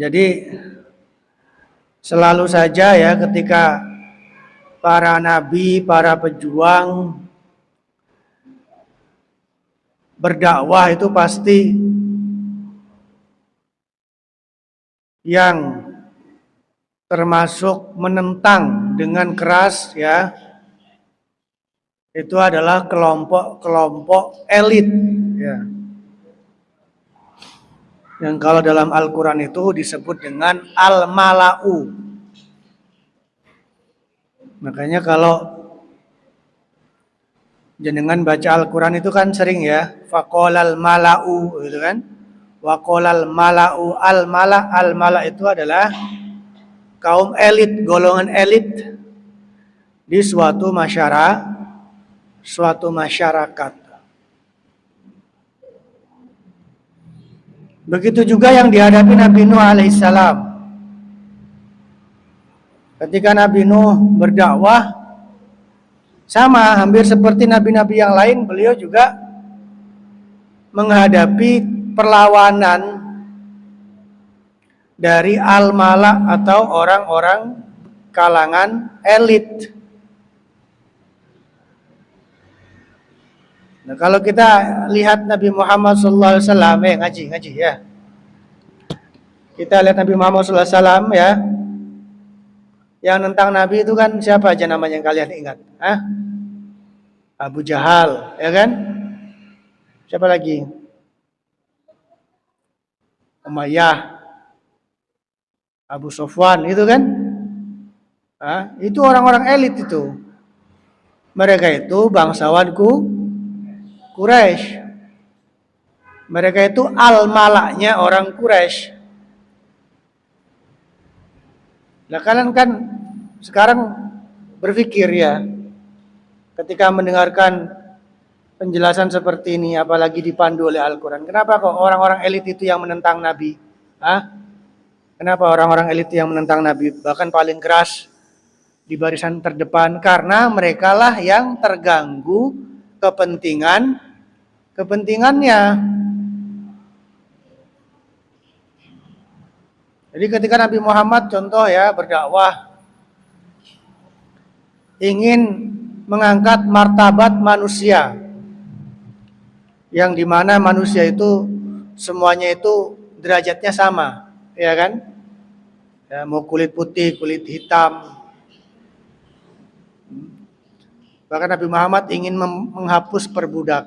Jadi selalu saja ya ketika para nabi, para pejuang berdakwah itu pasti yang termasuk menentang dengan keras ya itu adalah kelompok-kelompok elit ya. Yang kalau dalam Al-Qur'an itu disebut dengan al-mala'u. Makanya kalau jenengan baca Al-Qur'an itu kan sering ya, faqolal mala'u gitu kan. Waqolal mala'u al-mala' al-mala' itu adalah kaum elit, golongan elit di suatu masyarakat, suatu masyarakat. Begitu juga yang dihadapi Nabi Nuh alaihissalam. Ketika Nabi Nuh berdakwah, sama hampir seperti nabi-nabi yang lain, beliau juga menghadapi perlawanan dari al-mala atau orang-orang kalangan elit. Nah, kalau kita lihat Nabi Muhammad SAW, eh ngaji, ngaji ya. Kita lihat Nabi Muhammad SAW ya. Yang tentang Nabi itu kan siapa aja namanya yang kalian ingat? Hah? Abu Jahal, ya kan? Siapa lagi? Umayyah, Abu Sofwan itu kan? Hah? Itu orang-orang elit itu. Mereka itu bangsawanku Quraisy. Mereka itu al-malaknya orang Quraisy. Nah kalian kan sekarang berpikir ya, ketika mendengarkan penjelasan seperti ini, apalagi dipandu oleh Al-Quran. Kenapa kok orang-orang elit itu yang menentang Nabi? Hah? Kenapa orang-orang elit yang menentang Nabi? Bahkan paling keras di barisan terdepan. Karena mereka lah yang terganggu kepentingan kepentingannya. Jadi ketika Nabi Muhammad contoh ya berdakwah ingin mengangkat martabat manusia yang di mana manusia itu semuanya itu derajatnya sama, ya kan? Ya, mau kulit putih, kulit hitam. Bahkan Nabi Muhammad ingin menghapus perbudak.